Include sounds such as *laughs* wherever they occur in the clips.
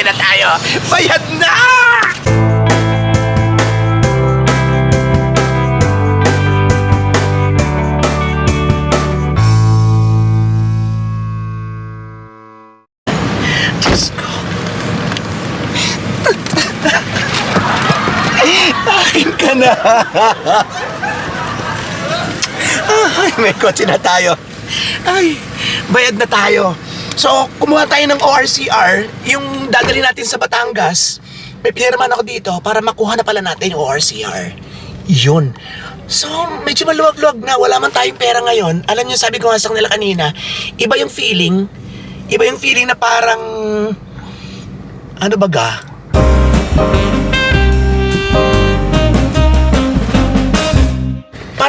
kotse na tayo. Bayad na! Diyos ko. Akin ka na. Ay, may kotse na tayo. Ay, bayad na tayo. So, kumuha tayo ng ORCR, yung dadali natin sa Batangas. May pinirman ako dito para makuha na pala natin yung ORCR. Yun. So, medyo maluwag-luwag na. Wala man tayong pera ngayon. Alam niyo, sabi ko nga sa kanila kanina, iba yung feeling. Iba yung feeling na parang... Ano ba ga?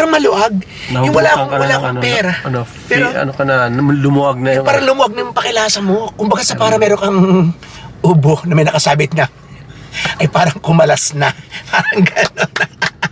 Parang maluwag. Yung wala akong, wala ng akong ano, pera. Ano, Pero, fi- ano ka na, lumuwag na yung... parang lumuwag na yung pakilasa mo. Kumbaga sa para meron kang ubo na may nakasabit na. Ay parang kumalas na. *laughs* Parang gano'n.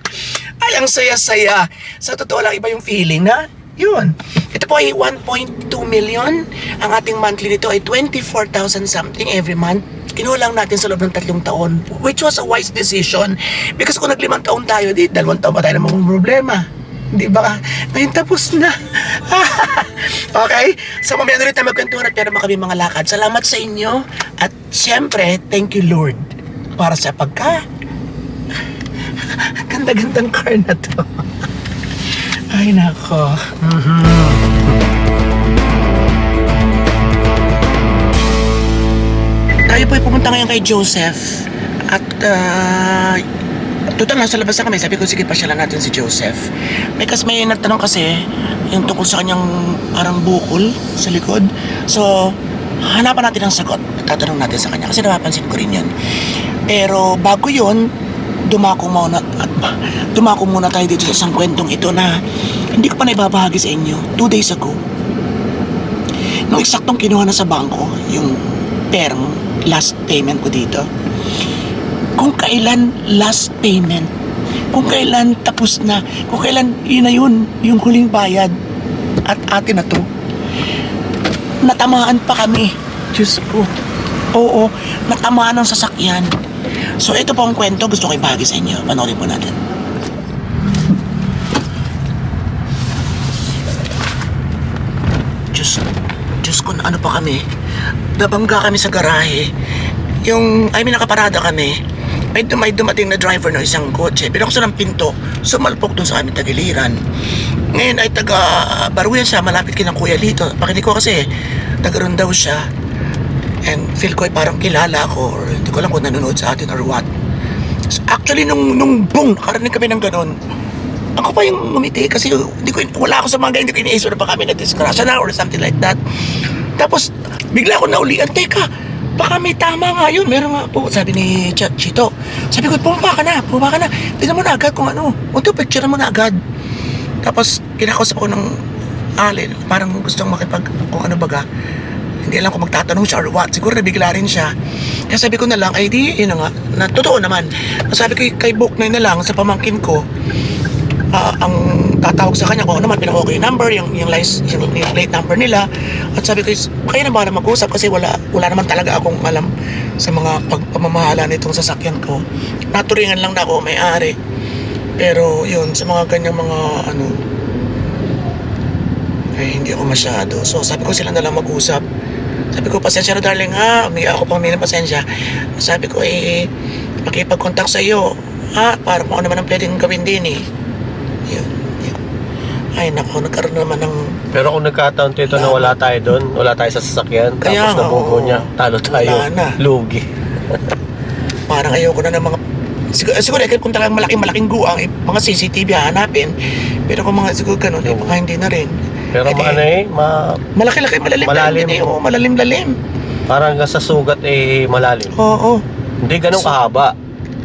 *laughs* Ay, ang saya-saya. Sa totoo lang, iba yung feeling na, yun. Ito po ay 1.2 million. Ang ating monthly nito ay 24,000 something every month. Kinuha lang natin sa loob ng tatlong taon, which was a wise decision. Because kung naglimang taon tayo, di, dalawang taon pa tayo namang problema. Di ba? Ngayon tapos na. *laughs* okay? So mamaya na ulit tayo magkwentuhan at meron kami mga lakad. Salamat sa inyo. At syempre, thank you Lord para sa pagka *laughs* ganda-gandang car na to. *laughs* Ay, nako. Tayo po ay pumunta ngayon kay Joseph. At, uh, total nasa labas na kami. Sabi ko, sige, pasyalan natin si Joseph. May kas may nagtanong kasi yung tungkol sa kanyang parang bukol sa likod. So, hanapan natin ang sagot. Tatanong natin sa kanya kasi napapansin ko rin yun. Pero bago yun, dumako muna at *laughs* dumako muna tayo dito sa isang kwentong ito na hindi ko pa naibabahagi sa inyo. Two days ago, nung eksaktong kinuha na sa bangko, yung perang last payment ko dito, kung kailan last payment, kung kailan tapos na, kung kailan yun na yun, yung huling bayad, at atin na to, natamaan pa kami. Diyos ko. Oo, natamaan ng sasakyan. So ito po ang kwento, gusto ko ibahagi sa inyo. Panoorin po natin. Diyos, Diyos ko, ano pa kami? Nabangga kami sa garahe. Yung, I mean, nakaparada kami. May, may dumating na driver ng isang kotse. Binuksan ng pinto. Sumalpok dun sa aming tagiliran. Ngayon ay taga Baruyan siya, malapit kina Kuya Lito. Pakinig ko kasi, taga ron daw siya. And feel ko ay parang kilala ko or hindi ko alam kung nanonood sa atin or what. So, actually, nung, nung boom, nakarinig kami ng ganun, ako pa yung ngumiti kasi hindi ko, wala ako sa mga ganyan, hindi ko iniisip na pa kami na-discrasya na or something like that. Tapos, bigla ako naulian, teka, baka may tama nga yun, meron nga po, sabi ni Ch- Chito. Sabi ko, pumapa ka na, pumapa ka na, tignan mo na agad kung ano, unti picture mo na agad. Tapos, kinakausap ako ng alin, parang gustong makipag, kung ano baga, hindi alam kung magtatanong siya or what. Siguro nabigla rin siya. Kaya sabi ko na lang, ay di, yun na nga, na totoo naman. Sabi ko kay Boknoy na lang, sa pamangkin ko, ah, ang tatawag sa kanya kung ano naman pinakuha ko yung number, yung, yung, license, yung, yung plate number nila. At sabi ko, kaya na ba na mag-usap kasi wala, wala naman talaga akong alam sa mga pagpamamahala nitong sasakyan ko. Naturingan lang na ako may-ari. Pero yun, sa mga ganyang mga ano, eh hindi ako masyado. So sabi ko sila na lang mag-usap. Sabi ko, pasensya na darling ha, umiga ako pang ng pasensya. Sabi ko, eh, makipag-contact sa iyo. Ha, para kung ano naman ang pwedeng gawin din eh. Ay nako, nagkaroon naman ng Pero kung nagkataon dito na wala tayo doon, wala tayo sa sasakyan, Kaya tapos nga, nabugo oo. niya, talo tayo, Wala na. lugi. parang ayoko na ng mga siguro, siguro eh, kung talagang malaking malaking guang eh, mga CCTV hahanapin pero kung mga siguro ganun eh, baka hindi na rin Pero Eh, di, ano eh, ma, malaki-laki malalim Malalim. din eh oo, malalim-lalim parang hanggang sa sugat eh malalim. oo Hindi ganun kahaba.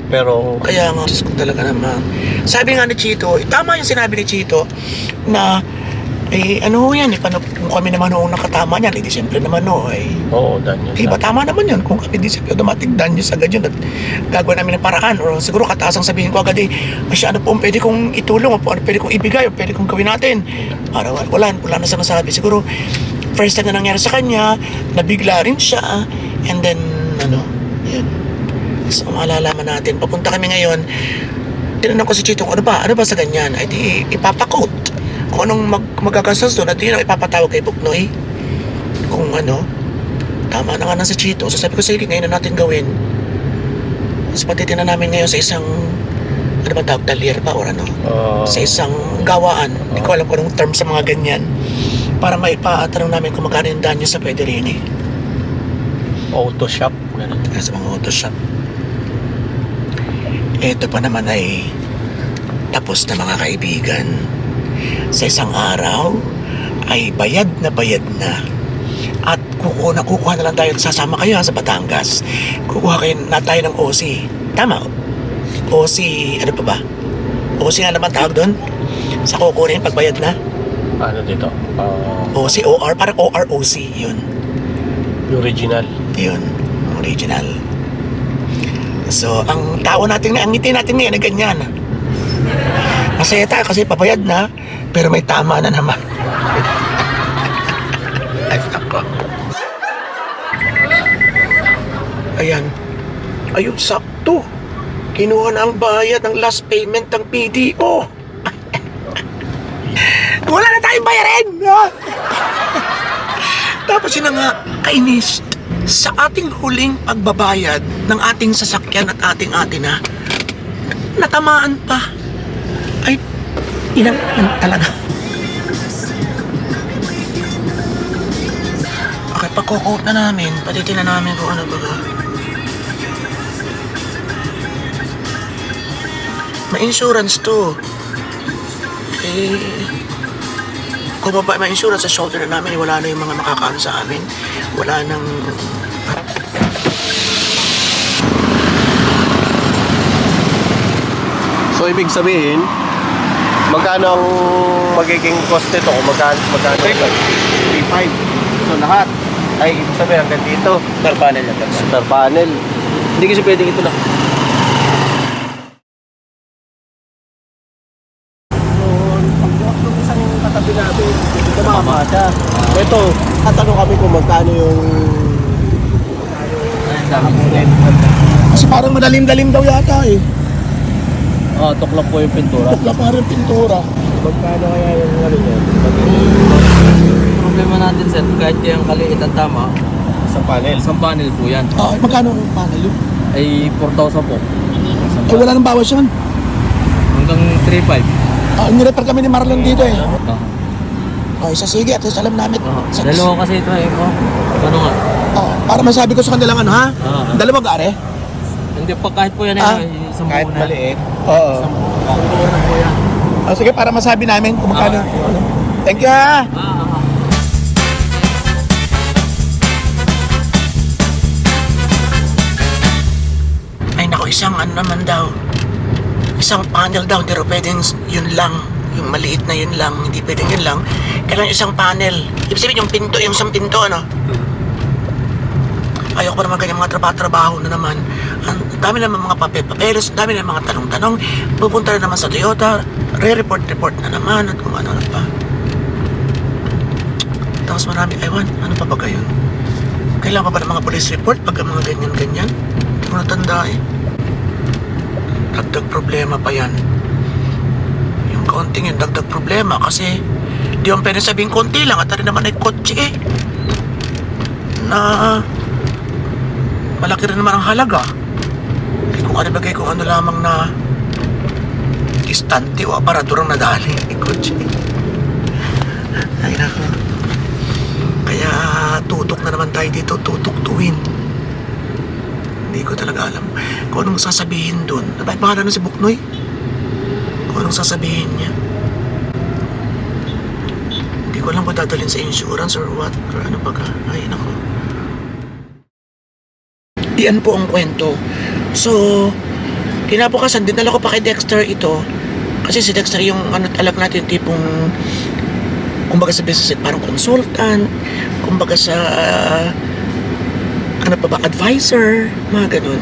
Pero kaya nga Diyos ko talaga naman sabi nga ni Chito eh, tama yung sinabi ni Chito na eh ano ho yan eh paano, kung kami naman noong nakatama niyan eh di siyempre naman no eh oo, dan yun. Diba, tama naman yun. Kung kami di sa automatic danyos agad yun at gagawin namin ng paraan or siguro kataas ang sabihin ko agad eh, masyado po ang pwede kong itulong o po, ano pwede kong ibigay o pwede kong gawin natin. Para wala, wala, na siya nasabi. Siguro, first time na nangyari sa kanya, nabigla rin siya and then, ano, Yan. So, malalaman natin. Papunta kami ngayon. Tinanong ko si Chito, ano ba? Ano ba sa ganyan? Ay di, ipapakot. Kung anong mag magagastos doon, at yun ang ipapatawag kay Buknoy. Kung ano, tama na nga na si Chito. So sabi ko, sige, ngayon na natin gawin. So patitingnan namin ngayon sa isang, ano ba tawag, talyer ba or ano? Oo. Sa isang gawaan. Hindi ko alam kung anong term sa mga ganyan. Para maipatanong namin kung magkano yung danyo sa pwede rin eh. auto shop. Ganun. sa mga auto shop. Ito pa naman ay tapos na mga kaibigan. Sa isang araw ay bayad na bayad na. At kukuha na kukuha na lang tayo. Sasama kayo sa Batangas. Kukuha kayo na tayo ng OC. Tama. OC, ano pa ba? OC nga naman tawag doon. Sa kukunin pagbayad na. Ano dito? Ah, OC, OR, parang OROC. Yun. original. Yun, original. So, ang tao natin, ang ngiti natin ngayon ganyan. Masaya tayo kasi papayad na, pero may tama na naman. *laughs* Ay, nako. Ayan. Ayun, sakto. Kinuha na ang bayad ng last payment ng PDO. *laughs* Wala na tayong bayarin! *laughs* Tapos yun na nga, kainis. Sa ating huling pagbabayad ng ating sasakyan at ating atina, natamaan pa. Ay, inaman talaga. Okay, pakukot na namin. Patitin na namin kung ano ba. May insurance to. Eh, kung maba, may insurance sa shoulder na namin, wala na yung mga makakaano sa amin. Wala nang... So, ibig sabihin, magkano ang magiging cost nito? Kung magkano, magkano? 3.5. So lahat. Ay, ibig sabihin hanggang dito. Star panel sir. Star panel. Hindi kasi pwedeng ito lang. Katabi natin, tumama siya. Ito, magkano yung po. Kasi parang madalim-dalim daw yata eh. Oh, tuklap po yung pintura. Wala parang pintura. magkano kaya yung ano niya, problema natin sir, kahit yung kaliit ang tama, sa panel. isang panel po yan. Ah, magkano ang panel yun? Ay 4,000 po. Ay, wala nang bawas yun. Hanggang 3,500. Ah, nirepair kami ni Marlon dito eh. Ah. Okay, so sige, at least alam namin. Ah. Sa- Dalawa kasi ito eh. Oh. Ano nga? Oh, para masabi ko sa kanilang ano ha? Ah. Dalawa gare? Hindi pa kahit po yan Ah. eh. Isang Kahit buo na. maliit. Oo. Isang isang buo na po yan. Oh, sige, para masabi namin kung magkano. Ah. ano. Thank you ha! Ah, ah, ah. Ay nako, isang ano naman daw. Isang panel daw, pero pwedeng yun lang. Yung maliit na yun lang, hindi pwedeng yun lang. Kailangan isang panel. Ibig sabihin yung pinto, yung isang pinto, ano? Ayoko pa naman ganyan mga trabaho-trabaho na naman. Ang dami naman mga papel-papeles, dami naman mga tanong-tanong. Pupunta na naman sa Toyota, re-report-report na naman at kung ano-ano pa. Tapos marami, aywan, ano pa ba gayon? Kailangan pa ba ng mga police report pag mga ganyan-ganyan? Hindi ko natanda eh. Dagdag problema pa yan. Kaunting yung dagdag problema kasi di mo pwede sabihin konti lang at rin naman ay kotse eh. Na malaki rin naman ang halaga. Eh kung ano bagay kung ano lamang na istante o aparadurang nadali ay kotse. Ay nako. Kaya tutok na naman tayo dito, tutok tuwin. Hindi ko talaga alam kung anong sasabihin doon. Pangalan na si Buknoy? Kung anong sasabihin niya. Hindi ko alam kung dadalhin sa insurance or what. Or ano ba ka. Ay, nako. Iyan po ang kwento. So, kinabukasan, dinala ko pa kay Dexter ito. Kasi si Dexter yung ano alam natin tipong kumbaga sa business parang consultant, kumbaga sa ano pa ba, advisor, mga ganun.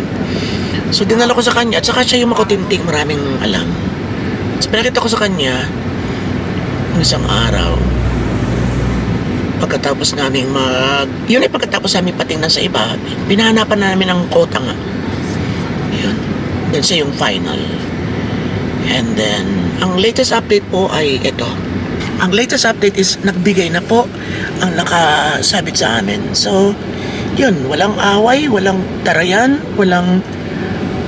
So, dinala ko sa kanya, at saka siya yung makutinting, maraming alam. So, pinakita ko sa kanya, ng isang araw, pagkatapos namin mag... Yun ay pagkatapos namin patingnan sa iba, pinahanapan namin ng kota nga. Yun. Then siya yung final. And then, ang latest update po ay ito. Ang latest update is nagbigay na po ang nakasabit sa amin. So, yun, walang away, walang tarayan, walang...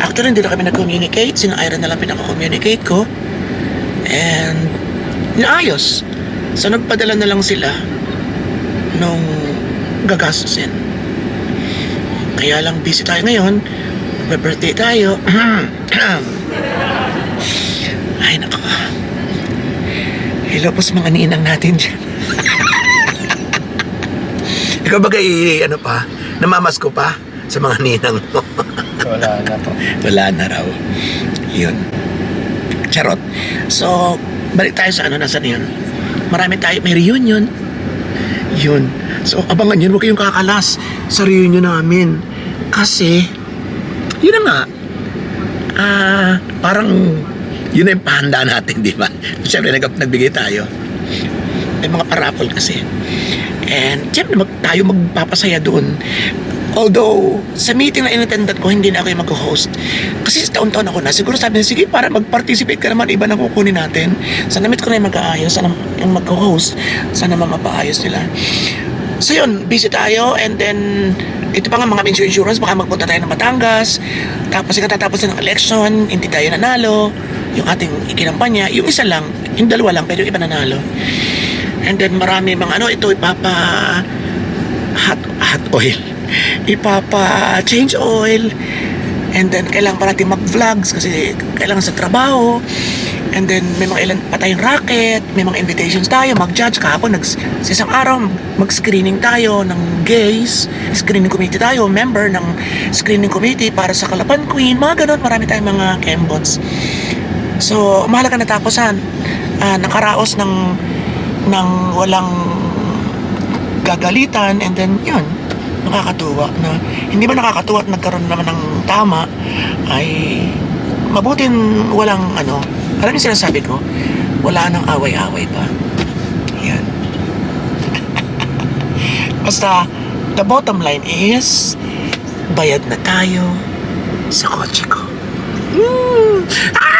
Actually, hindi na kami nag-communicate. Sina Ira na lang pinaka-communicate ko. And, naayos. So, nagpadala na lang sila nung gagastusin. Kaya lang busy tayo ngayon. May-birthday tayo. *clears throat* Ay, nako. Hello po sa mga ninang natin dyan. *laughs* Ikaw ba kay, ano pa, namamas ko pa sa mga ninang mo? Wala na po. *laughs* Wala na raw. Yun. Charot. So, balik tayo sa ano, nasan yun? Marami tayo, may reunion. Yun. So, abangan yun, huwag kayong kakalas sa reunion namin. Kasi, yun na nga. Ah, parang, yun na yung pahanda natin, *laughs* di ba? Siyempre, nag nagbigay tayo. May mga parapol kasi. And, siyempre, mag, tayo magpapasaya doon. Although, sa meeting na inattendan ko, hindi na ako yung mag-host. Kasi sa taon-taon ako na, siguro sabi niya, sige, para mag-participate ka naman, iba na kukunin natin. Sana meet ko na yung mag-aayos, sana yung mag-host, sana mapapaayos nila. So yun, busy tayo, and then, ito pa nga mga Minso Insurance, baka magpunta tayo ng Batangas, tapos ikatatapos na ng election, hindi tayo nanalo, yung ating ikinampanya, yung isa lang, yung dalawa lang, pero yung iba nanalo. And then marami mga ano, ito ipapa hot, hot oil. Ipapa change oil. And then kailangan pa natin mag-vlogs kasi kailangan sa trabaho. And then may mga ilan pa tayong racket, may mga invitations tayo, mag-judge. Kahapon, nags, sa isang araw, mag-screening tayo ng gays. Screening committee tayo, member ng screening committee para sa Kalapan Queen. Mga ganun, marami tayong mga kembots. So, mahalaga natapusan. Ah, nakaraos ng ng walang gagalitan and then yun nakakatuwa na hindi ba nakakatuwa at nagkaroon naman ng tama ay mabutin walang ano alam niyo sinasabi ko wala nang away-away pa yan *laughs* basta the bottom line is bayad na tayo sa kotse ko Hmm. Ah!